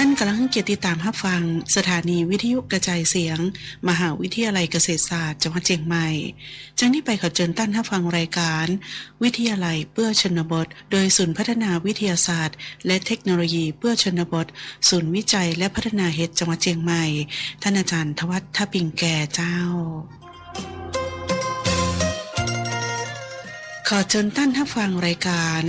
ท่านกำลังเกียรติตามรับฟัง สถานีวิทยุกระจายเสียง มหาวิทยาลัยเกษตรศาสตร์จังหวัดเชียงใหม่จากนี้ไปขอเชิญท่านรับฟังรายการ วิทยาลัยเพื่อชนบท โดยศูนย์พัฒนาวิทยาศาสตร์ และเทคโนโลยีเพื่อชนบท ศูนย์วิจัยและพัฒนาเฮดจังหวัดเชียงใหม่ ท่านอาจารย์ทวัฒน์ทปิงแก่เจ้า ขอเชิญท่านรับฟังรายการ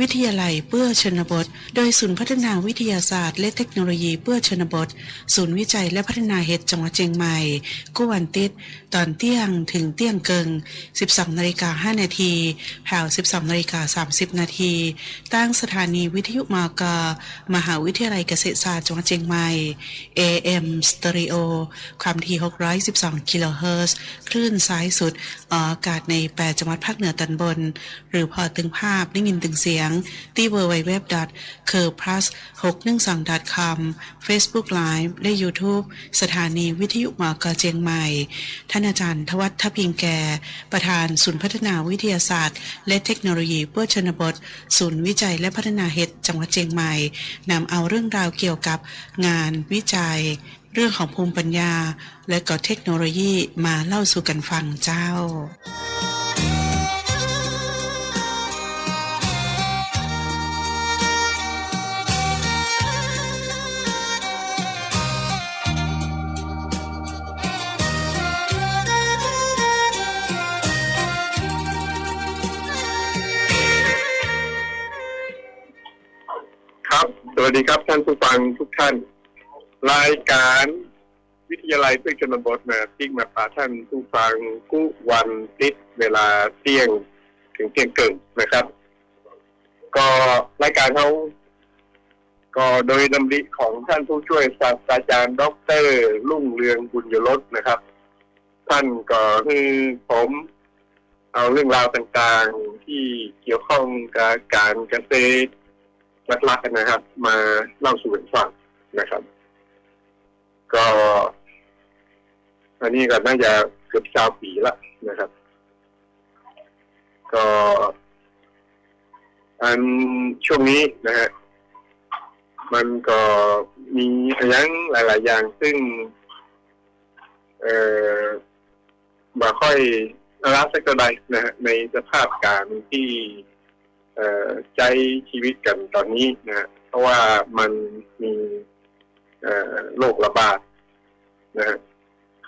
วิทยาลัยเพื่อชนบท โดยศูนย์พัฒนาวิทยาศาสตร์ และเทคโนโลยีเพื่อชนบท ศูนย์วิจัยและพัฒนาเห็ดจังหวัดเชียงใหม่กู้วันติด ตอนเที่ยงถึงเที่ยงเกิง 12นาฬิกา5นาทีแผ่ว12นาฬิกา30 นาทีตั้งสถานีวิทยุมากมหาวิทยาลัยเกษตรศาสตร์จังหวัดเชียงใหม่ AM Stereo ความถี่612กิโลเฮิรตซ์คลื่นซ้ายสุดออกอากาศใน 8 จังหวัดภาคเหนือตอนบนหรือพอตึงภาพได้ยินตึงเสียง ที่ www c u r plus 612 com Facebook Live และ YouTube สถานีวิทยุหมอกอเจียงใหม่ ท่านอาจารย์ทวัฒน์ทพิงแก่ ประธานศูนย์พัฒนาวิทยาศาสตร์ และเทคโนโลยีเพื่อชนบท ศูนย์วิจัยและพัฒนาเห็ดจังหวัดเชียงใหม่นำเอาเรื่องราวเกี่ยวกับงานวิจัย เรื่องของภูมิปัญญา และก็เทคโนโลยีมาเล่าสู่กันฟังเจ้า วัสดีครับท่านผู้ฟังทุกท่าน รายการวิทยาลัยเพื่อชนบทมาติ๊กมาพาท่านผู้ฟังกู้วันติดเวลาเที่ยงถึงเที่ยงเกินนะครับ ก็รายการเขาก็โดยดำริของท่านผู้ช่วยศาสตราจารย์ ดรลุ่งเรืองบุญยรสนะครับ ท่านก็คือผมเอาเรื่องราวต่างๆที่เกี่ยวข้องกับการเกษตร ลักๆนะครับ มาเล่าสู่กันฟังนะครับ ก็ อันนี้ก็น่าจะเกือบชาวปีละนะครับ ก็ อันช่วงนี้นะฮะมันก็มีอย่างหลาย ๆ อย่างซึ่ง เอ่อมาค่อยรับสักเท่าใดนะฮะในสภาพการที่ ใจชีวิตกันตอนนี้นะเพราะว่ามันมีโรคระบาดนะ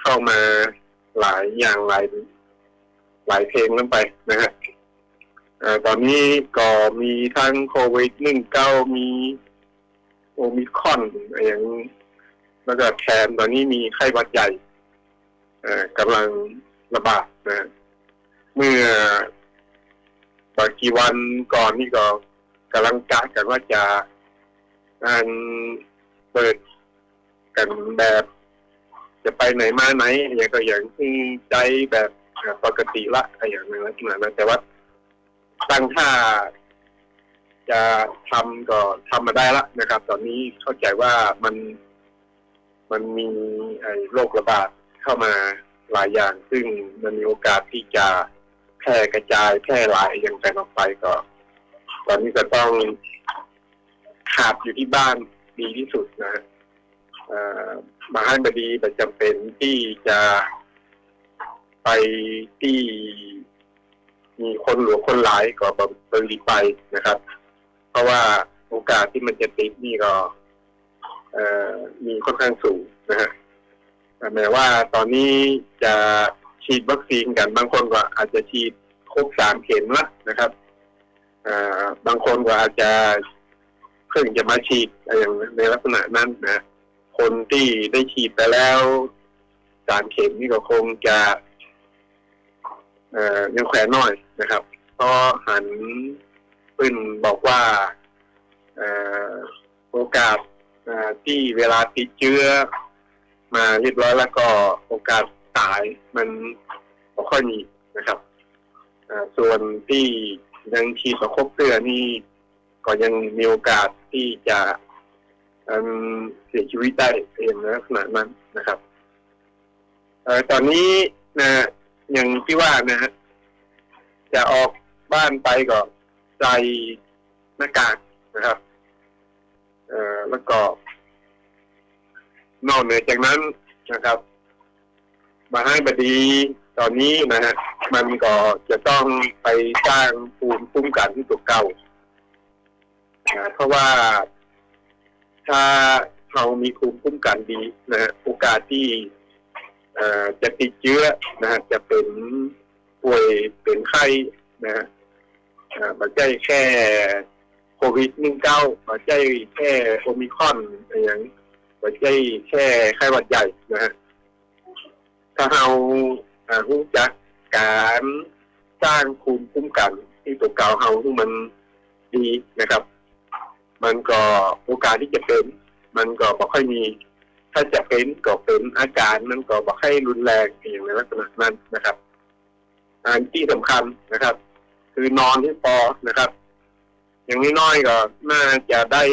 เข้ามาหลายอย่างหลายหลายเพลงนั้นไปนะฮะตอนนี้ก็มีทั้งโควิดหนึ่งเก้ามีโอมิคอนอะไรอย่างนี้แล้วก็แทนตอนนี้มีไข้หวัดใหญ่กำลังระบาดนะเมื่อ กี่วันก่อนนี่ก็กำลังกะกันว่าจะอันเปิดกันแบบ จะไปไหนมาไหนอย่างก็อย่างที่ใจแบบปกติละอะไรอย่างนั้นลักษณะนั้นแต่ว่าตั้งท่าจะทำก็ทำมาได้ละนะครับ ตอนนี้เข้าใจว่ามันมันมีโรคระบาดเข้ามาหลายอย่าง ซึ่งมันมีโอกาสที่จะ แพร่กระจายแพร่หลายอย่างกันออกไปก็ ตอนนี้ก็ต้องขาดอยู่ที่บ้านดีที่สุดนะมาให้บดีประจำเป็นที่จะไปที่มีคนหลวงคนหลายก็บริไปนะครับ เพราะว่าโอกาสที่มันจะติดนี่ก็มีค่อนข้างสูงนะฮะแม้ว่าตอนนี้จะ ฉีดวัคซีนกัน บางคนก็อาจจะฉีดครบสามเข็มละนะครับบางคนก็อาจจะเพิ่งจะมาฉีดอะไรอย่างในลักษณะนั้นนะคนที่ได้ฉีดไปแล้วสามเข็มนี่ก็คงจะยังแขวนน้อยนะครับเพราะหันปืนบอกว่าอโอกาสที่เวลาติดเชื้อมาเรียบร้อยแล้วก็โอกาส ตายมันบ่ค่อยมีนะครับส่วนที่ยังฉีดประคบเสื้อนี่ก็ยังมีโอกาสที่จะเสียชีวิตได้เองนะลักษณะนั้นนะครับอตอนนี้นะอย่างที่ว่านะฮะจะออกบ้านไปก็ใส่หน้ากากนะครับแล้วก็นอกเหนือจากนั้นนะครับ มาให้บดีตอนนี้นะฮะมันก็จะต้องไปสร้างภูมิคุ้มกันที่ตัวเก่านะเพราะว่าถ้าเรามีภูมิคุ้มกันดีนะฮะโอกาสที่เอ่อจะติดเชื้อนะฮะจะเป็นป่วยเป็นไข้นะฮะเอ่อไม่ใช่แค่โควิด19ไม่ใช่แค่โอมิคอนอะไรอย่างไม่ใช่แค่ไข้หวัดใหญ่นะฮะ ถ้าเราอ่ารู้จักการสร้างภูมิคุ้มกัน ที่ตัวเก่าเราที่มันดีนะครับ มันก็โอกาสที่จะเป็น มันก็บ่ค่อยมี ถ้าจะเป็นก็เป็นอาการมันก็บ่ค่อยรุนแรงอย่างในลักษณะนั้นนะครับอันที่สำคัญนะครับ คือนอนให้พอนะครับ อย่างน้อยๆก็น่าจะได้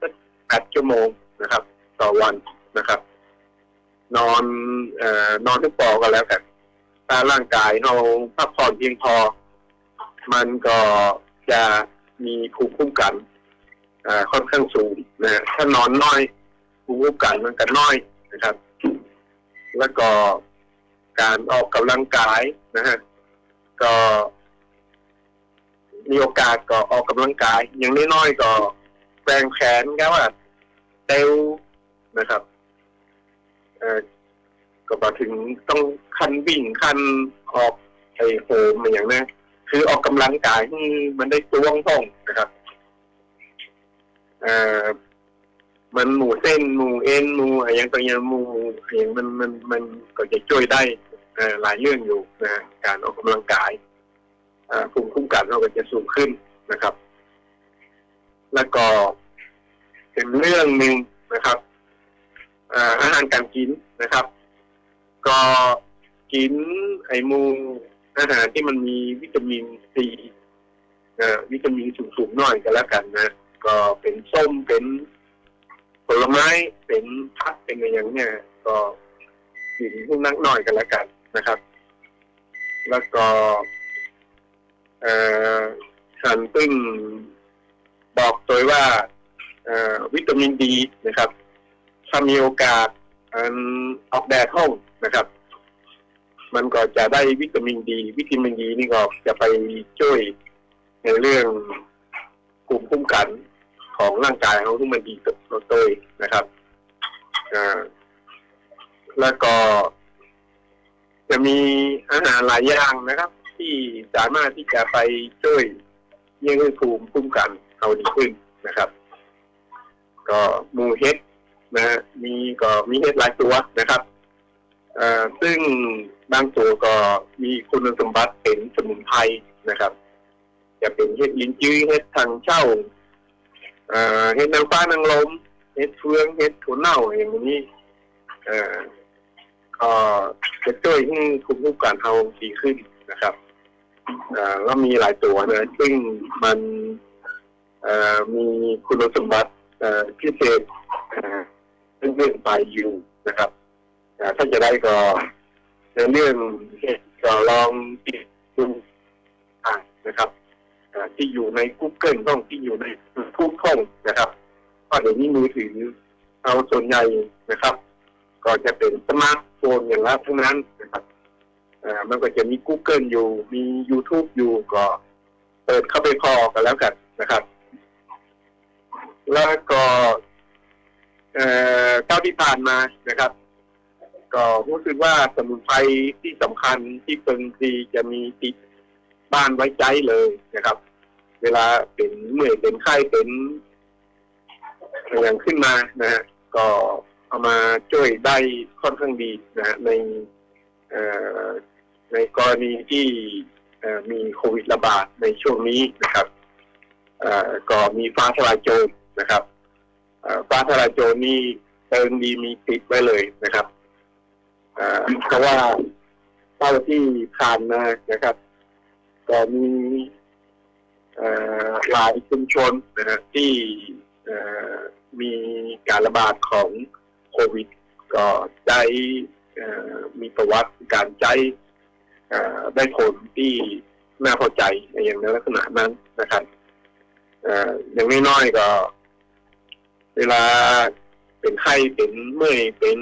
สักแปดชั่วโมงนะครับ ต่อวันนะครับ นอน อนอนทุกปอก็แล้วกันถ้าร่างกายเราพักผ่อนเพียงพอ มันก็จะมีภูมิคุ้มกันค่อนข้างสูงนะถ้านอนน้อยภูมิคุ้มกันมันก็น้อยนะครับ แล้วก็การออกกำลังกายนะฮะก็มีโอกาสก็ออกกำลังกาย อย่างน้อยๆก็แปลงแขนก็ว่าเตลนะครับ ก็มาถึงต้องคันวิ่งคันออกไอโหมอะไรอย่างนี้คือออกกำลังกายให้มันได้ตวงท่องนะครับเอ่อมันหมู่เส้นหมู่เอ็นหมู่อะไรอย่างตัวอย่างหมู่อย่างมันมันมันก็จะช่วยได้เอ่อหลายเรื่องอยู่นะการออกกำลังกายอ่าภูมิคุ้มกันเราก็จะสูงขึ้นนะครับ แล้วก็เป็นเรื่องหนึ่งนะครับอาหารการกินนะครับ ก็กินไอหมูอาหารที่มันมีวิตามินซีวิตามินสูงๆหน่อยก็แล้วกันนะ ก็เป็นส้มเป็นผลไม้เป็นผักเป็นอะไรอย่างเนี้ยก็กินให้นักหน่อยกันแล้วกันนะครับ แล้วก็เอ่อฉันเพิ่งบอกตัวว่าวิตามินดีนะครับถ้ามีโอกาส อันออกแดดห้องนะครับ มันก็จะได้วิตามินดี วิตามินดีนี่ก็จะไปช่วยในเรื่องภูมิคุ้มกันของร่างกายเขาที่มันดีตัวโดยนะครับอ่าแล้วก็จะมีอาหารหลายอย่างนะครับ ที่สามารถที่จะไปช่วยเยี่ยงภูมิคุ้มกันเขาดีขึ้นนะครับ ก็มูเฮ็ด นะมีก็มีเห็ดหลายตัวนะครับเอ่อซึ่งบางตัวก็มีคุณสมบัติเป็นสมุนไพรนะครับ จะเป็นเห็ดลินจื้อเห็ดทางเช่าเอ่อเห็ดนางฟ้านางลมเห็ดเฟืองเห็ดถั่วเน่าอย่างนี้เอ่อก็จะช่วยให้ภูมิคุ้มกันเราดีขึ้นนะครับเอ่อแล้วมีหลายตัวนะซึ่งมันเอ่อมีคุณสมบัติเอ่อพิเศษเอ่อ เรื่องไปอยู่นะครับถ้าจะได้ก็ในเรื่องก็ลองติดดูอ่านนะครับที่อยู่ใน Google ต้องที่อยู่ในทุกห้องนะครับเพราะเดี๋ยวนี้มือถือเอาส่วนใหญ่นะครับ ก็จะเป็นสมาร์ทโฟนอย่างละทั้งนั้นนะครับมันก็จะมี Google อยู่มี YouTube อยู่ก็เปิดเข้าไปพอกันแล้วกันนะครับ แล้วก็ เอ่อเท่าที่ผ่านมานะครับ ก็รู้สึกว่าสมุนไพรที่สำคัญที่เปิงดีจะมีติดบ้านไว้ใจเลยนะครับ เวลาเป็นเมื่อยเป็นไข้เป็นอย่างขึ้นมานะฮะก็เอามาช่วยได้ค่อนข้างดีนะฮะในเอ่อในกรณีที่เอ่อมีโควิดระบาดในช่วงนี้นะครับเอ่อก็มีฟ้าทลายโจรนะครับ ฟ้าทลายโจรนี่เติมดีมีติดไว้เลยนะครับเพราะว่าเท่าที่ผ่านมานะครับก็มีหลายชุมชนนะฮะที่มีการระบาดของโควิด ก็ใจเอ่อมีประวัติการใจได้ผลที่น่าพอใจอย่างในลักษณะนั้นนะครับอย่างน้อยๆก็ เวลาเป็นไข้เป็นเมื่อยเป็น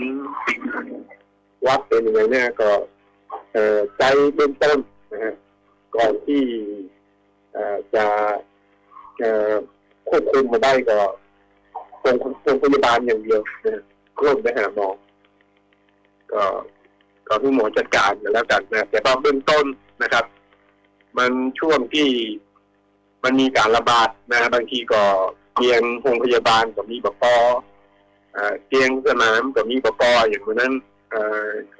วัดเป็นอะไรเนี่ยก็ เอ่อใจเบื้องต้นนะฮะก่อนที่เอจะเอควบคุมมาได้ก็โรงโรงพยาบาลอย่างเดียวนะฮะร่วมไปหาหมอก็ก็ให้หมอจัดการกันแล้วกันนะแต่พอนเบื้องต้นนะครับ มันช่วงที่มันมีการระบาดนะบางทีก็ เตียงโรงพยาบาลก็มีบปอเอ่อเตียงสนามก็มีบปออย่างนั้น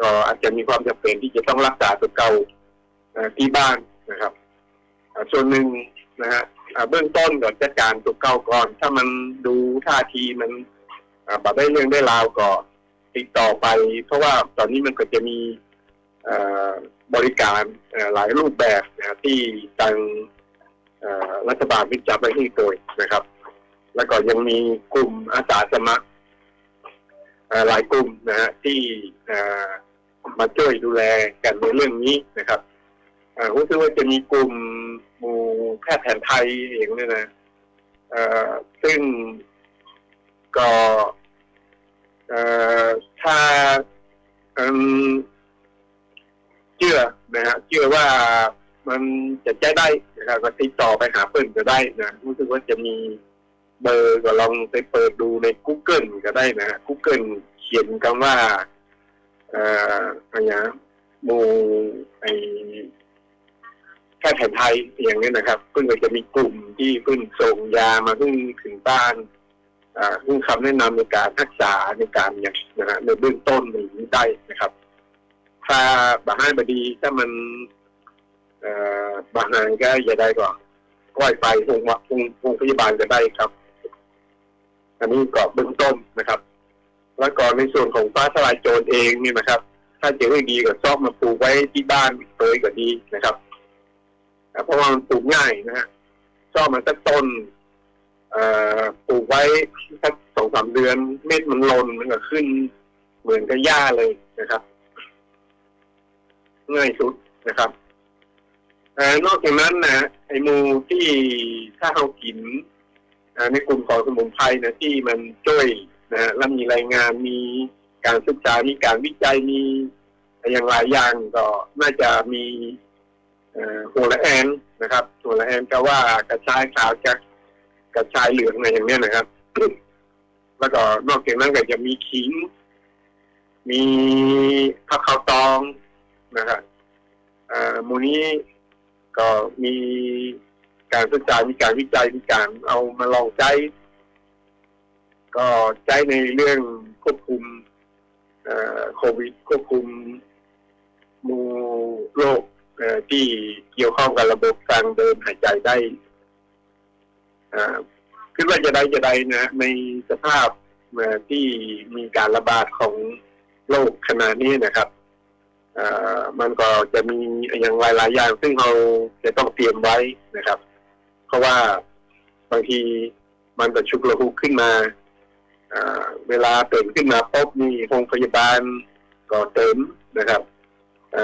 ก็อาจจะมีความจำเป็นที่จะต้องรักษาตัวเก่าที่บ้านนะครับส่วนหนึ่งนะฮะเบื้องต้นก่อนจัดการตัวเก่าก่อน ถ้ามันดูท่าทีมันอ่าบาได้เรื่องได้ราวก็ติดต่อไป เพราะว่าตอนนี้มันก็จะมีบริการหลายรูปแบบนะที่ทางรัฐบาลวิจารณ์ไปที่โดยนะครับ แล้วก็ยังมีกลุ่มอาสาสมัครหลายกลุ่มนะฮะที่มาช่วยดูแลกันในเรื่องนี้นะครับรู้สึกว่าจะมีกลุ่มหมู่แพทย์แผนไทยเองเนี่ยนะเออซึ่งก็ถ้าเชื่อนะฮะเชื่อว่ามันจะใช้ได้นะครับก็ติดต่อไปหาเพิ่อนก็ได้นะรู้สึกว่าจะมี เบอร์ก็ลองไปเปิดดูใน Google ก็ได้นะ Google เขียนคำว่า เอ่ออะไรนะหมูไอแพทย์แผนไทยอย่างนี้นะครับเพิ่งจะมีกลุ่มที่เพิ่งส่งยามาเพิ่งถึงบ้านอ่าเพิ่งคำแนะนำในการรักษาในการอย่างนะฮะในเบื้องต้นอย่างนี้ได้นะครับ ถ้าบาให้บดีถ้ามันเอ่อบาหายก็อย่าได้ก่อนก้อยไปโรงพยาบาลโรงพยาบาลก็ได้ครับ อันนี้ก็เบื้องต้นนะครับ แล้วก็ในส่วนของฟ้าทลายโจรเองเนี่ยนะครับ ถ้าเจอไม่ดีก็ชอบมาปลูกไว้ที่บ้านเคยก็ดีนะครับเพราะว่ามันปลูกง่ายนะฮะชอบมันสักต้นปลูกไว้สักสองสามเดือน เม็ดมันหล่นมันก็ขึ้น เหมือนกับหญ้าเลยนะครับง่ายสุดนะครับอ่นอกจากนั้นนะไอหมูที่ถ้าเรากิน ในกลุ่มของสมุนไพรนะที่มันช่วยนะและมีรายงานมีการศึกษา มีการวิจัยมีอย่างหลายอย่างก็น่าจะมีหัวละแอนนะครับหัวละแอนก็ว่ากระชายขาวจากกระชายเหลืองอะไรอย่างเนี้ยนะครับ แล้วก็นอกจากนั้นก็จะมีขิง มีผักขาวตองนะครับอ่อหมูนี้ก็มี การศึกษามีการวิจัยมีการเอามาลองใช้ ก็ใช้ในเรื่องควบคุมโควิดควบคุมมูโรคที่เกี่ยวข้องกับระบบการเดินหายใจได้คิดว่าจะได้จะได้นะ ในสภาพที่มีการระบาดของโรคขนาดนี้นะครับมันก็จะมีอย่างหลายๆอย่างซึ่งเราจะต้องเตรียมไว้นะครับ เพราะว่าบางทีมันก็ชุกระหุกขึ้นมาเวลาตื่นขึ้นมาพบมีโรงพยาบาลก็เต็มนะครับ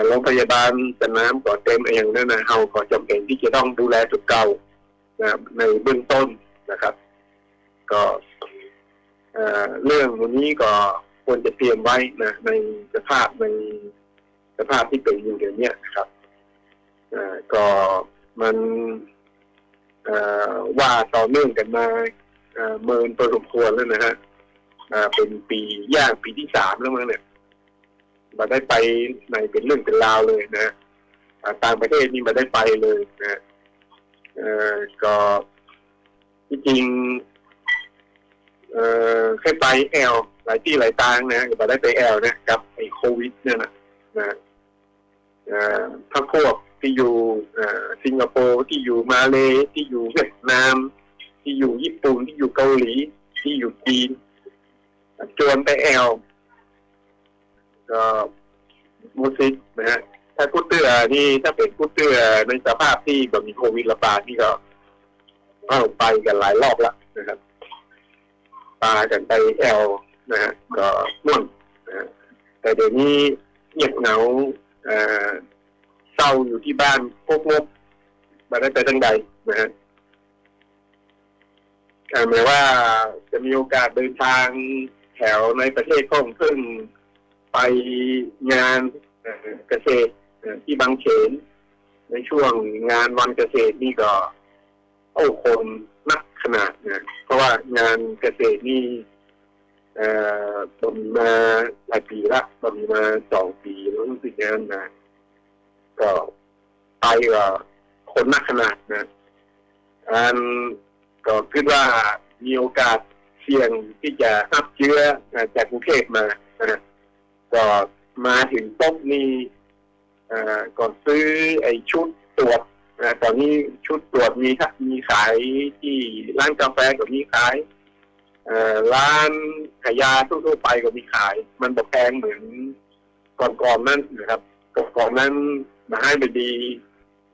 โรงพยาบาลสนามก็เต็มเองนั่นนะเราก็จำเป็นที่จะต้องดูแลจุดเก่านะในเบื้องต้นนะครับ ก็เรื่องวันนี้ก็ควรจะเตรียมไว้นะในสภาพในสภาพที่เป็นอยู่เดี๋ยวนี้นะครับก็มัน ว่าต่อเนื่องกันมาเมินพอสมควรแล้วนะฮะเป็นปีย่างปีที่สามแล้วมั้งเนี่ยมาได้ไปในเป็นเรื่องเป็นราวเลยนะต่างประเทศนี่มาได้ไปเลยนะก็ที่จริงเอ่อเคยไปแอลหลายที่หลายทางนะมาได้ไปแอลนะกับไอ้โควิดเนี่ยนะนะถ้าพวก ที่อยู่สิงคโปร์ที่อยู่มาเลที่อยู่เวียดนาม ที่อยู่ญี่ปุ่นที่อยู่เกาหลี ที่อยู่จีนจวนไปแอลก็มูซิกนะฮะถ้ากุดเตือนี่ถ้าเป็นกุดเตือในสภาพที่แบบมีโควิดระบาดนี่ก็เอาไปกันหลายรอบแล้วนะครับปากันไปแอลนะฮะก็ม่วนนะแต่เดี๋ยวนี้เงียบเหงาอ่อ เศร้าอยู่ที่บ้านพวกงบมาได้ไปทั้งใดนะฮะแต่หมายว่าจะมีโอกาสเดินทางแถวในประเทศก็เพิ่งไปงานเกษตรที่บางเขน ในช่วงงานวันเกษตรนี่ก็ โอ้คนนักขนาดนะเพราะว่างานเกษตรนี่เอ่อผมมาหลายปีละผมมาสองปีแล้วรู้สึกงานนะ ก็ไปก็คนนักขนาดนะอันก็คิดว่ามีโอกาสเสี่ยงที่จะรับเชื้อจากกรุงเทพมานะก็มาถึงปุ๊บนี่เอ่อก่อนซื้อไอ้ชุดตรวจตอนนี้ชุดตรวจมีครับมีขายที่ร้านกาแฟก็มีขายอ่อร้านขายยาทั่วๆไปก็มีขาย มันบอกแพงเหมือนก่อนๆนั้นนะครับก่อนๆนั้น มาให้ไปดี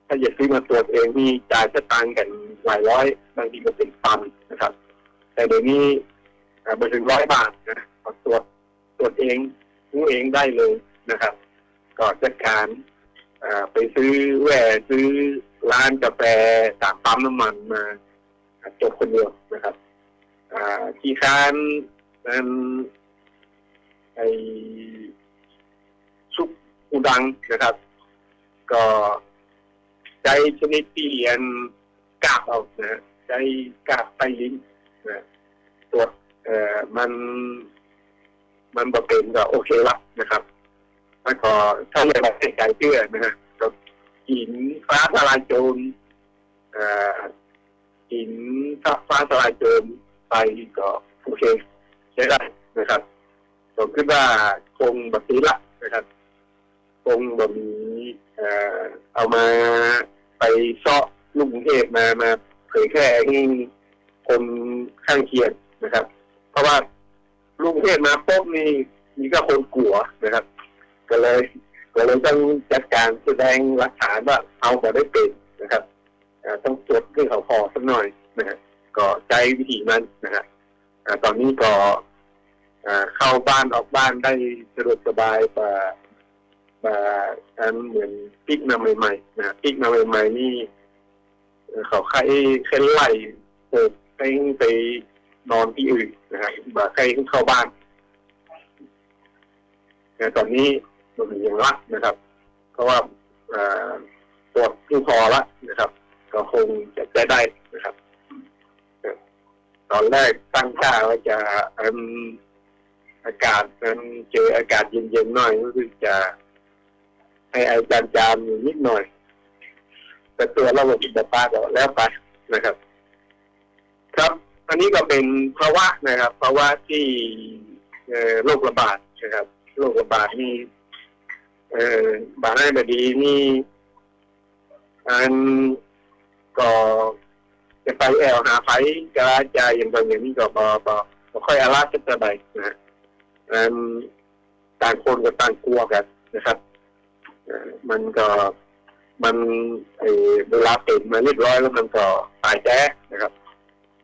ถ้าอยากซื้อมาตรวจเองนี่จ่ายสตางค์กันหลายร้อยบางทีก็เป็นพันนะครับ แต่เดี๋ยวนี้เอ่อไปถึงร้อยบาทนะตรวจตรวจเองรู้เองได้เลยนะครับ ก็จัดการไปซื้อแหวซื้อร้านกาแฟตามปั๊มน้ำมันมาจบคนเดียวนะครับที่ค้านนั้นไอซุปอูดังนะครับ ก็ใจชนิดที่ยนกาบเอานะใจกาบไปลิ้นนะตรวจเอ่อมัน มันบ่เป็นก็โอเคละนะครับแล้วก็ถ้าเรียกว่าเป็นใจเชื่อนะฮะก็หินฟ้าทลายโจรเอ่อหินฟ้าทลายโจรไปก็โอเคใช้ได้นะครับผมคิดว่าคงแบบนี้ละนะครับ คงแบบนี้ เอามาไปเซาะลูกกรุงเทพมามาเผยแพร่ให้คนข้างเคียงนะครับ เพราะว่าลูกกรุงเทพมาปุ๊บนี่มีก็คนกลัวนะครับ ก็เลยก็เลยต้องจัดการแสดงหลักฐานว่าเอามาได้เป็นนะครับต้องตรวจเรื่องเขาพอสักหน่อยนะครับก็ใช้วิธีนั้นนะฮะอ่าตอนนี้ก็เข้าบ้านออกบ้านได้สะดวกสบายกว่า กว่าอันเหมือนปิกมาใหม่ๆนะปิกมาใหม่ๆนี่เขาใครใครไล่เปิดให้ไปนอนที่อื่นนะฮะบ่าใครเข้าบ้านแต่ตอนนี้มันย่างละนะครับ เพราะว่าตรวจที่พอละนะครับ ก็คงจะได้ได้นะครับ ตอนแรกตั้งท่าว่าจะอืมอากาศมันเจออากาศเย็นๆหน่อยก็คือจะ ให้อจามจามๆอยู่นิดหน่อย แต่ตัวระบบอินเตอร์ปาก็แล้วไปนะครับ ครับอันนี้ก็เป็นภาวะนะครับภาวะที่โรคระบาดนะครับโรคระบาดนี่เอ่อบาดให้บดีนี่อันก็จะไปแอลหาไฟกระจายอย่างตอนนี้ก็บอบอบค่อยอาราสักเท่าไหร่นะฮะอืมต่างคนกับต่างกลัวกันนะครับ มันก็มันไอเวลาเป็นมาเรียบร้อยแล้วมันก็ตายแจ๊นะครับ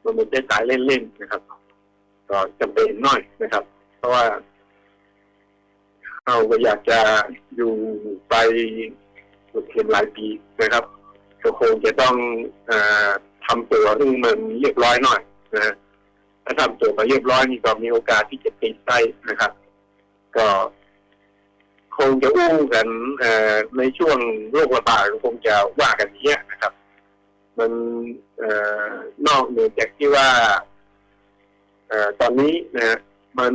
มันไมันจะตายเล่นๆนะครับ ก็จำเป็นน่อยนะครับ เพราะว่าเราก็อยากจะอยู่ไปเพียงหลายปีนะครับก็คงจะต้องออทำตัวให้มันเรียบร้อยหน่อยนะถ้าทำตัวมาเรียบร้อยนี่ก็มีโอกาสที่จะติดได้นะครับ ก็ จะอู้กันอในช่วงโรคระบาดคงจะว่ากันอย่างเนี้ยนะครับ มันอนอกเหนือจากที่ว่าอตอนนี้นะฮะมัน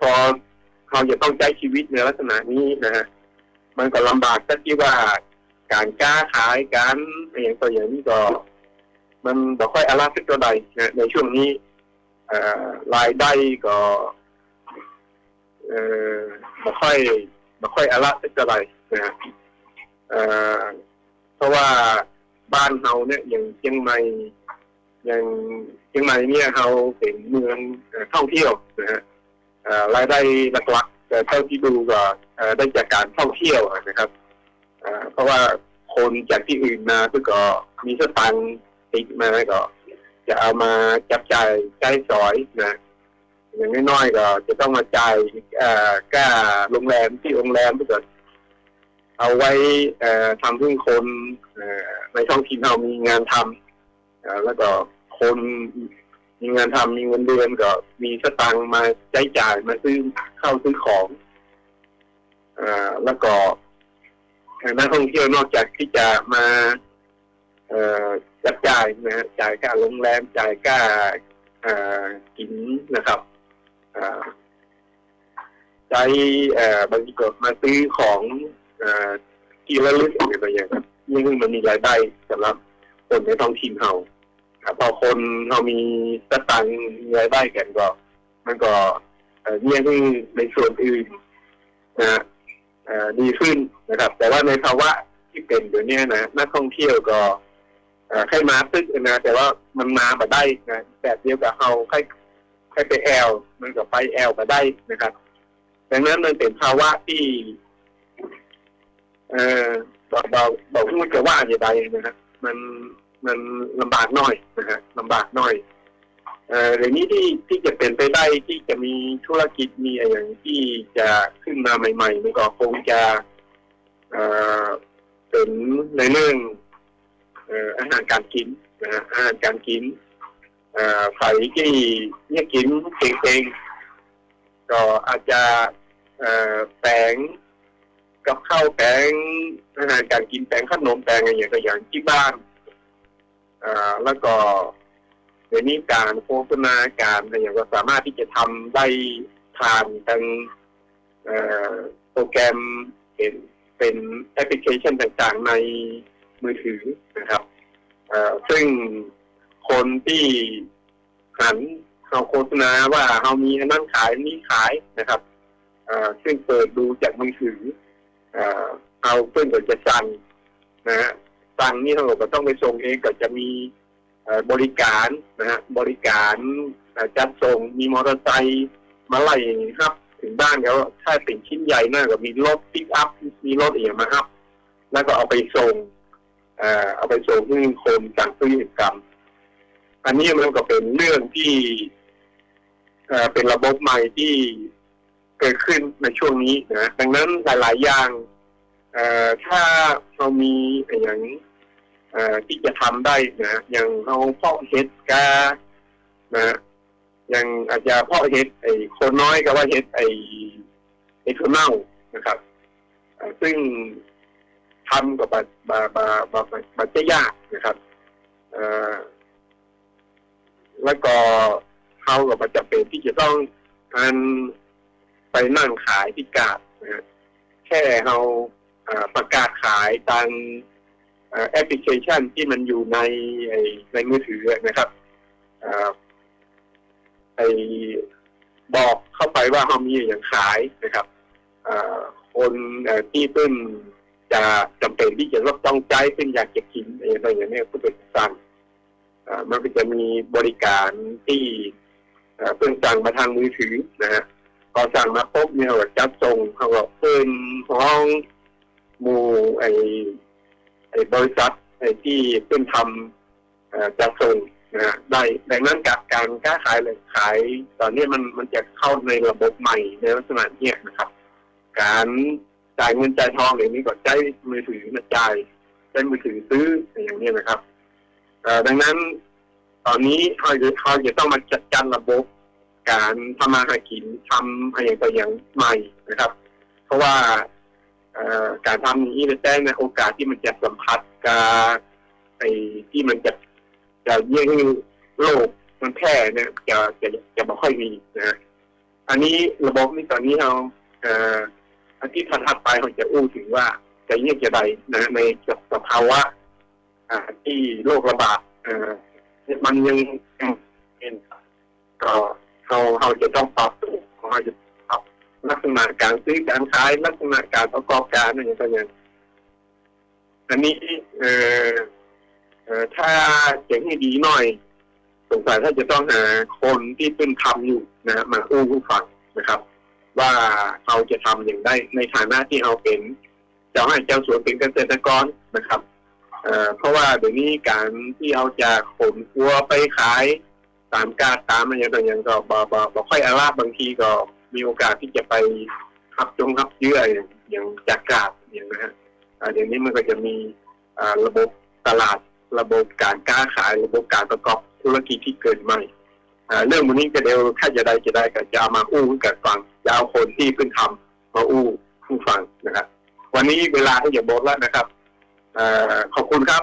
พอเราจะต้องใช้ชีวิตในลักษณะนี้นะฮะมันก็ลำบากสักที่ว่าการค้าขายการอย่างตัวอย่างนี้ก็ มันบ่ค่อยอาราสักตัวใดนะในช่วงนี้อรายได้ก็เอ่อบ่ค่อย บ่ค่อยอาราสักตัวใดนะฮะเพราะว่าบ้านเฮาเนี่ยอย่างเชียงใหม่อย่างเชียงใหม่เนี่ยเฮาเป็นเมืองเอ่อท่องเที่ยวนะฮะรายได้หลักๆแต่เท่าที่ดูก็ได้จากการท่องเที่ยวนะครับเพราะว่าคนจากที่อื่นมาเพื่อก็มีสตังติดมาก็จะเอามาจับจ่ายใช้สอยนะ อย่างน้อยๆก็จะต้องมาจ่ายเอ่อค่าโรงแรมที่โรงแรมเพื่อก็เอาไว้เอ่อทำให้คนอในท้องถิ่นเรามีงานทำแล้วก็คนมีงานทำมีเงินเดือนก็มีสตังค์มาใช้จ่ายมาซื้อเข้าซื้อของอแล้วก็นักท่องเที่ยวนอกจากที่จะมาจับจ่ายนะฮะจ่ายค่าโรงแรมจ่ายค่ากินนะครับ ใช้เออบางทีก็มาซื้อของเอ่อที่ระลึกอะไรอย่างเงี้ยครับยิ่งมันมีรายได้สำหรับคนในท้องถิ่นเราครับพอคนเรามีสตังค์มีรายได้กันก็ มันก็เอ่อเนี่ยที่ในส่วนอื่นนะดีขึ้นนะครับ แต่ว่าในภาวะที่เป็นเดี๋ยวนี้นะนักท่องเที่ยวก็เอ่อใครมาตึกนะแต่ว่ามันมาแบ่ได้นะแบบเดียวกับเฮาใคร ใครไปแอลมันก็ไปแอลบ่ได้นะครับ ดังนั้นมันเป็นภาวะที่เออบอกบอกบอกว่าจะว่าอย่างไรนะครับมันมันลำบากน่อยนะฮะลำบากน่อยเอ่อเดี๋ยวนี้ที่ที่จะเป็นไปได้ที่จะมีธุรกิจมีอะไรอย่างที่จะขึ้นมาใหม่ๆมันก็คงจะเอ่อเป็นในเรื่องเอ่ออาหารการกินนะฮะอาหารการกิน เอ่อใครที่เนี่ยกินเก่งๆก็อาจจะเอ่อแปลงกับข้าวแปลงอาหารการกินแปลงขนมแปลงอะไรอย่างเงี้ยอย่างที่บ้านอ่อแล้วก็เดี๋ยวนี้การโฆษณาการอะไรอย่างก็สามารถที่จะทำได้ผ่านทางโปรแกรมเป็นเป็นแอปพลิเคชันต่างๆในมือถือนะครับอ่อซึ่ง คนที่หันเขาโฆษณาว่าเขามีอันนั้นขายนี้ขายนะครับซึ่งเปิดดูจากมือถือเอาเพื่อนก็จะสั่งนะฮะสั่งนี่เราก็ต้องไปส่งเองก็จะมีบริการนะฮะบริการจัดส่งมีมอเตอร์ไซค์มาไล่ครับ ถึงบ้านแล้วถ้าเป็นชิ้นใหญ่น่าก็มีรถปิกอัพมีรถเอียมาครับ แล้วก็เอาไปส่งเอาไปส่งให้คนต่างพฤติกรรม อันนี้มันก็เป็นเรื่องที่เป็นระบบใหม่ที่เกิดขึ้นในช่วงนี้นะดังนั้นหลาย ๆ อย่างถ้าเรามีอย่างที่จะทำได้นะอย่างเราเพาะเห็ดกานะอย่างอาจจะเพาะเห็ดไอ้คนน้อยก็ว่าเห็ดไอ้ไอ้ถั่วเน่านะครับซึ่งทำกับบาบาบาบาบาจะยากนะครับอ่อ แล้วก็เขากับมันจะเป็นที่จะต้องอันไปนั่งขายที่กาดนะแค่เราประกาศขายทางแอปพลิเคชันที่มันอยู่ในในมือถือนะครับอ่อไอบอกเข้าไปว่าเรามีอย่างขายนะครับอ่อคนที่เพิ่งจะจำเป็นที่จะต้องใจซึ่งอยากจะกินอะไรอย่างนี้ก็เป็นสั่ง มันก็จะมีบริการที่เอ่อเพิ่งสั่งมาทางมือถือนะฮะพอสั่งมาปุ๊บเนี่ยเราจัดส่งเขาก็เพิ่นห้องหมู่ไอไอบริษัทไอที่เพิ่งทำอ่อจัดส่งนะฮะได้ดังนั้นกับการค้าขายเลยขาย ตอนนี้มันมันจะเข้าในระบบใหม่ในลักษณะเนี้ยนะครับ การจ่ายเงินจ่ายทองอย่างนี้ก็ใช้มือถือมาจ่ายใช้มือถือซื้ออย่างนี้นะครับ ดังนั้นตอนนี้เขาจะเขาจะต้องมาจัดการระบบการทำมาหากินทำอะไรตัวอย่างใหม่นะครับ เพราะว่าการทำนี้จะแจ้งในโอกาสที่มันจะสัมผัสกับไอ้ที่มันจะจะเยี่ยงโรคมันแพร่เนี่ยจะจะจะไม่ค่อยมีนะอันนี้ระบบนี้ตอนนี้เราอ่ออาทิตย์ถัดไปเราจะอู้ถึงว่าจะเยี่ยงจะใดนะในสภาวะ ที่โรคระบาดมันยังเป็นก็เราเราจะต้องปรับตัวเราจะปรับลักษณะการซื้อการขายลักษณะการประกอบการอะไรอย่างเงี้ยอันนี้เออเออถ้าเจ๋งให้ดีหน่อย สงสัยถ้าจะต้องหาคนที่เป็นทำอยู่นะมาอู้ผู้ฟังนะครับ ว่าเราจะทำอย่างได้ในฐานะที่เราเป็นเจ้าให้เจ้าสวนเป็นเกษตรกรนะครับ เพราะว่าเดี๋ยวนี้การที่เอาจากขนวัวไปขายตามกาตามอะไรอย่างเงี้ยก็บ่บ่บ่ค่อยอาลาบบางทีก็มีโอกาสที่จะไปขับจงขับเยื่ออย่างอย่างจากกาดอย่างนะฮะเดี๋ยวนี้มันก็จะมีระบบตลาดระบบการค้าขายระบบการประกอบธุรกิจที่เกิดใหม่เรื่องวันนี้ก็เดี๋ยวถ้าจะได้จะได้ก็จะเอามาอู้กับฟังจะเอาคนที่เพิ่งทำมาอู้ผู้ฟังนะครับ วันนี้เวลาก็อย่าบอกแล้วนะครับ ขอบคุณครับ